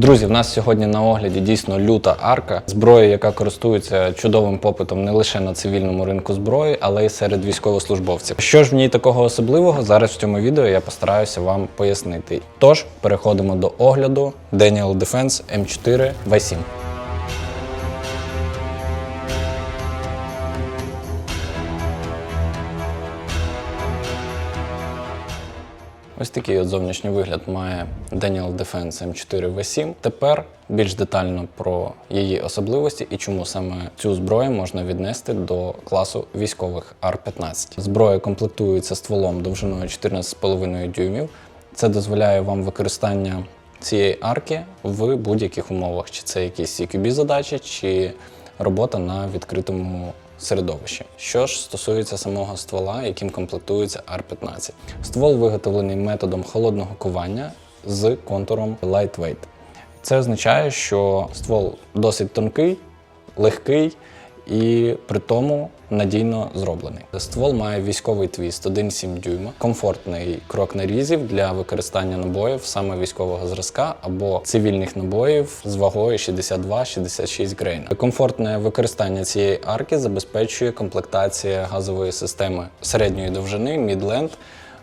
Друзі, в нас сьогодні на огляді дійсно люта арка, зброя, яка користується чудовим попитом не лише на цивільному ринку зброї, але й серед військовослужбовців. Що ж в ній такого особливого? Зараз в цьому відео я постараюся вам пояснити. Тож переходимо до огляду Daniel Defense M4 V7. Ось такий от зовнішній вигляд має Daniel Defense M4 V7. Тепер більш детально про її особливості і чому саме цю зброю можна віднести до класу військових R15. Зброя комплектується стволом довжиною 14,5 дюймів. Це дозволяє вам використання цієї арки в будь-яких умовах, чи це якісь CQB задачі, чи робота на відкритому середовищі. Що ж стосується самого ствола, яким комплектується R15. Ствол виготовлений методом холодного кування з контуром lightweight. Це означає, що ствол досить тонкий, легкий і при тому надійно зроблений. Ствол має військовий твіст 1,7 дюйма, комфортний крок нарізів для використання набоїв саме військового зразка або цивільних набоїв з вагою 62-66 грейна. Комфортне використання цієї арки забезпечує комплектація газової системи середньої довжини Midland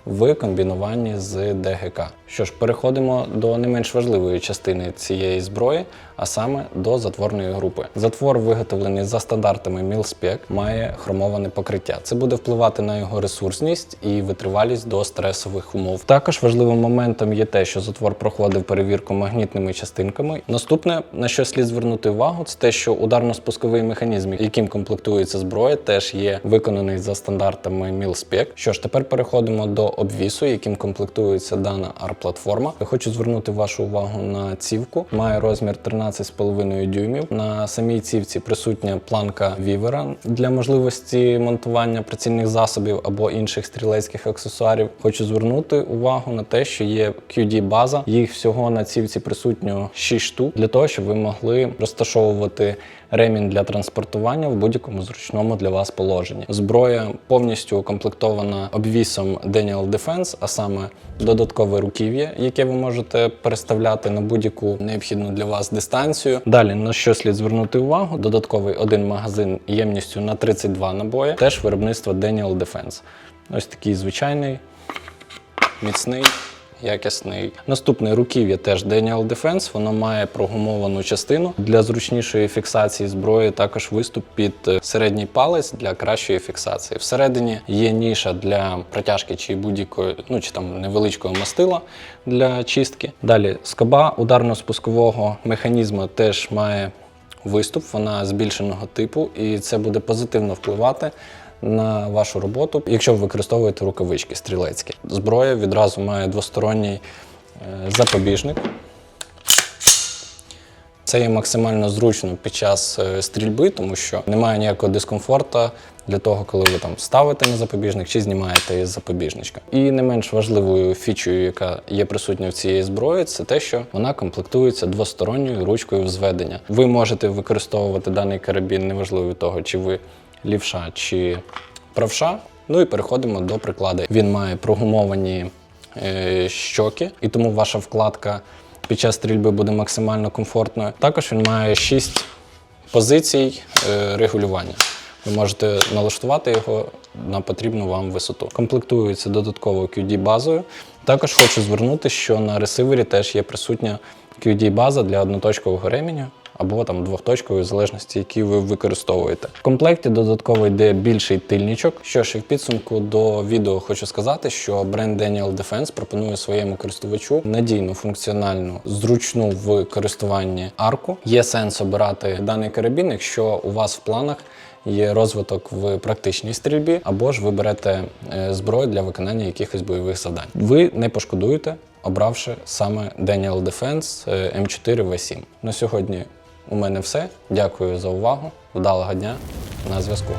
в комбінуванні з ДГК. Що ж, переходимо до не менш важливої частини цієї зброї, а саме до затворної групи. Затвор, виготовлений за стандартами Мілспек, має хромоване покриття. Це буде впливати на його ресурсність і витривалість до стресових умов. Також важливим моментом є те, що затвор проходив перевірку магнітними частинками. Наступне, на що слід звернути увагу, це те, що ударно-спусковий механізм, яким комплектується зброя, теж є виконаний за стандартами Мілспек. Що ж, тепер переходимо до обвісу, яким комплектується дана арт-платформа. Я хочу звернути вашу увагу на цівку. Має розмір 13,5 дюймів. На самій цівці присутня планка вівера для можливості монтування прицільних засобів або інших стрілецьких аксесуарів. Хочу звернути увагу на те, що є QD-база. Їх всього на цівці присутньо 6 штук для того, щоб ви могли розташовувати ремінь для транспортування в будь-якому зручному для вас положенні. Зброя повністю укомплектована обвісом Daniel Defense, а саме додаткове руків'я, яке ви можете переставляти на будь-яку необхідну для вас дистанцію. Далі на що слід звернути увагу? Додатковий один магазин ємністю на 32 набої, теж виробництво Daniel Defense. Ось такий звичайний, міцний якісний. Наступне руків'я теж Daniel Defense, воно має прогумовану частину для зручнішої фіксації зброї. Також виступ під е, середній палець для кращої фіксації. Всередині є ніша для протяжки чи будь-якої, ну чи там невеличкого мастила для чистки. Далі скоба ударно-спускового механізму теж має виступ, вона збільшеного типу, і це буде позитивно впливати на вашу роботу, якщо ви використовуєте рукавички стрілецькі. Зброя відразу має двосторонній е, запобіжник. Це є максимально зручно під час е, стрільби, тому що немає ніякого дискомфорту для того, коли ви там ставите на запобіжник чи знімаєте із запобіжничка. І не менш важливою фічею, яка є присутня в цієї зброї, це те, що вона комплектується двосторонньою ручкою взведення. Ви можете використовувати даний карабін неважливо від того, чи ви лівша чи правша. Ну і переходимо до прикладу. Він має прогумовані е, щоки, і тому ваша вкладка під час стрільби буде максимально комфортною. Також він має 6 позицій е, регулювання. Ви можете налаштувати його на потрібну вам висоту. Комплектується додатковою QD-базою. Також хочу звернути, що на ресивері теж є присутня QD-база для одноточкового ременю або там двохточкової, в залежності, які ви використовуєте. В комплекті додатково йде більший тильничок. Що ж, і в підсумку до відео хочу сказати, що бренд Daniel Defense пропонує своєму користувачу надійну, функціональну, зручну в користуванні арку. Є сенс обирати даний карабін, якщо у вас в планах. Є розвиток в практичній стрільбі, або ж ви берете е, зброю для виконання якихось бойових завдань. Ви не пошкодуєте, обравши саме Daniel Defense е, M4 V7. На сьогодні у мене все. Дякую за увагу. Вдалого дня на зв'язку.